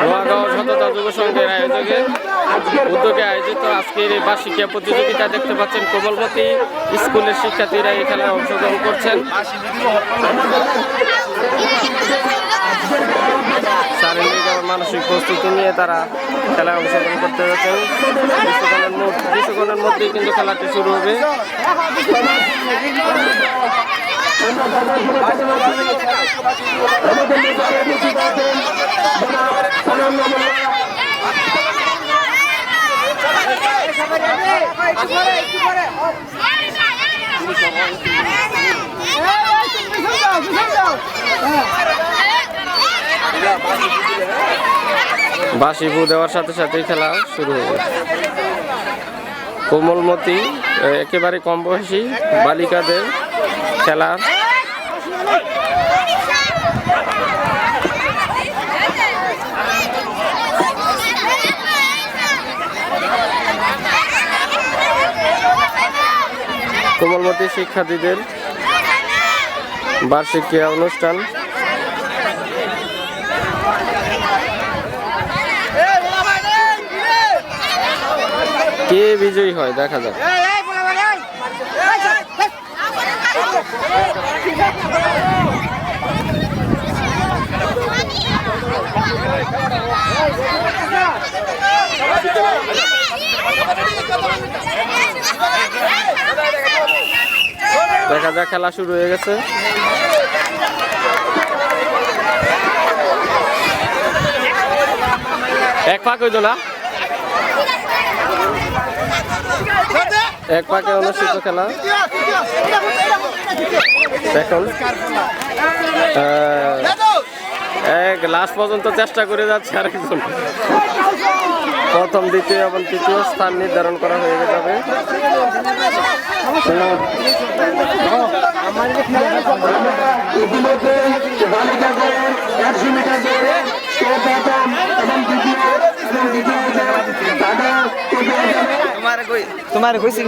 নোয়াগাঁও সততা যুব সংঘের আয়োজকে উদ্যোগে আয়োজিত আজকের এই বার্ষিকীয় প্রতিযোগিতা দেখতে পাচ্ছেন কোমলমতি স্কুলের শিক্ষার্থীরা এই খেলায় অংশগ্রহণ করছেন। শারীরিক এবং মানসিক প্রস্তুতি নিয়ে তারা খেলায় অংশগ্রহণ করতে যাচ্ছেন। কিছুক্ষণের মধ্যে কিছুক্ষণের মধ্যেই কিন্তু খেলাটি শুরু হবে। ফু দেওয়ার সাথে সাথেই খেলা শুরু হবে কোমলমতি একেবারে কম বয়সী বালিকাদের খেলা কোমলমতি শিক্ষার্থীদের বার্ষিক ক্রীড়া অনুষ্ঠান কে বিজয়ী হয় দেখা যাক দেখা যাক, খেলা শুরু হয়ে গেছে। এক পাক হইতো না? এক পাকে অনুষ্ঠিত খেলা। দেখুন। এক লাস্ট পর্যন্ত চেষ্টা করে যাচ্ছে আরেকজন। প্রথম, দ্বিতীয় এবং তৃতীয় স্থান নির্ধারণ করা হয়ে যাবে। ইতিমধ্যে বালিকাদের একশো মিটার দৌড়ে কে প্রথম এবং দ্বিতীয় এবং দ্বিতীয় তাদের তোমার কইছি